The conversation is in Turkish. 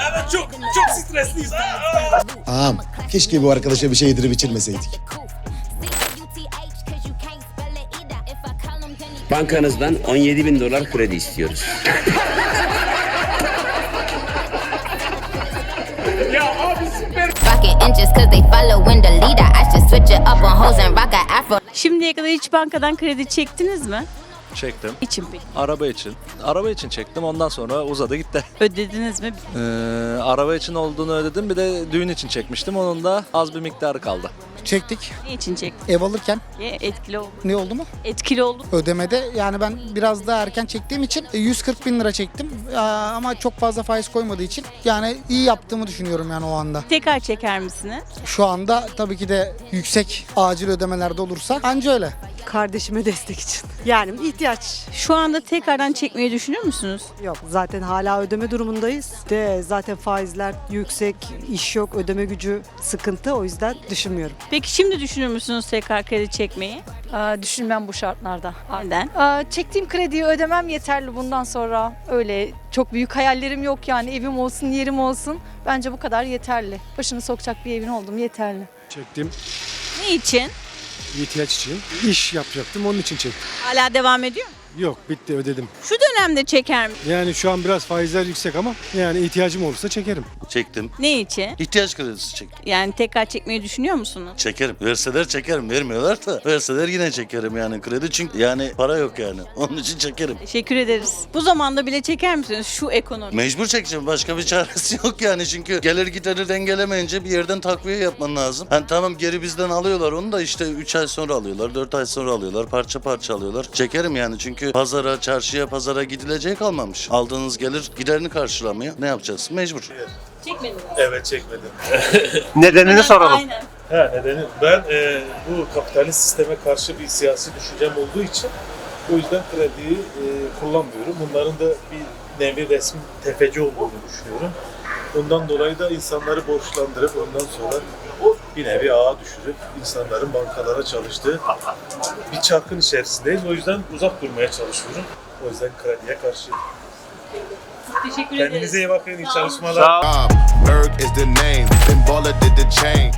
Evet çok çok stresliyiz. Ağam keşke bu arkadaşa bir şey yedirip içirmeseydik. Bankanızdan 17 bin dolar kredi istiyoruz. Şimdiye kadar hiç bankadan kredi çektiniz mi? Çektim. İçin peki. Araba için. Araba için çektim. Ondan sonra uzadı gitti. Ödediniz mi? Ee, araba için olduğunu ödedim. Bir de düğün için çekmiştim. Onun da az bir miktarı kaldı. Çektik. Ne için çektin? Ev alırken Ki Etkili oldu. ne oldu mu? Etkili oldu. Ödemede yani ben biraz daha erken çektiğim için e, 140 bin lira çektim. Aa, Ama çok fazla faiz koymadığı için yani iyi yaptığımı düşünüyorum yani o anda. Tekrar çeker misiniz? Şu anda tabii ki de yüksek acil ödemelerde olursa anca öyle. Kardeşime destek için. Yani ihtiyaç Şu anda tekrardan çekmeyi düşünür müsünüz? yok. Zaten hala ödeme durumundayız. De zaten faizler yüksek, iş yok, ödeme gücü sıkıntı. O yüzden düşünmüyorum. Peki şimdi düşünür müsünüz tekrar kredi çekmeyi? Aa, düşünmem bu şartlarda. Neden? Aa, çektiğim krediyi ödemem yeterli bundan sonra. Öyle çok büyük hayallerim yok yani evim olsun, yerim olsun. Bence bu kadar yeterli. Başını sokacak bir evin oldu mu yeterli. Çektim Ne için? İhtiyaç için. İş yapacaktım onun için çektim. Hala devam ediyor mu? Yok bitti ödedim. Şu dönemde çeker mi? Yani şu an biraz faizler yüksek ama yani ihtiyacım olursa çekerim. Çektim. Ne için? İhtiyaç kredisi çektim. Yani tekrar çekmeyi düşünüyor musunuz? Çekerim. Verseler çekerim. Vermiyorlar da. Verseler yine çekerim yani kredi çünkü yani para yok yani. Onun için çekerim. Teşekkür ederiz. Bu zamanda bile çeker misiniz şu ekonomi? Mecbur çekeceğim. Başka bir çaresi yok yani. Çünkü gelir gideri dengelemeyince bir yerden takviye yapman lazım. Hani tamam geri bizden alıyorlar onu da işte 3 ay sonra alıyorlar, 4 ay sonra alıyorlar. Parça parça alıyorlar. Çekerim yani çünkü pazara, çarşıya, pazara gidilecek kalmamış. Aldığınız gelir giderini karşılamıyor. Ne yapacağız? Mecbur. Çekmediniz. Evet çekmedim. Nedenini soralım. Aynen. Ha nedeni ben e, bu kapitalist sisteme karşı bir siyasi düşüncem olduğu için o yüzden krediyi e, kullanmıyorum. Bunların da bir nevi resmi tefeci olduğunu düşünüyorum. Ondan dolayı da insanları borçlandırıp ondan sonra bir nevi ağa düşürüp insanların bankalara çalıştığı bir çarkın içerisindeyiz. O yüzden uzak durmaya çalışıyorum. O yüzden krediye karşıyım. Teşekkür ederiz. Kendinize iyi bakın, iyi çalışmalar. Berg is the name, then baller did the chain.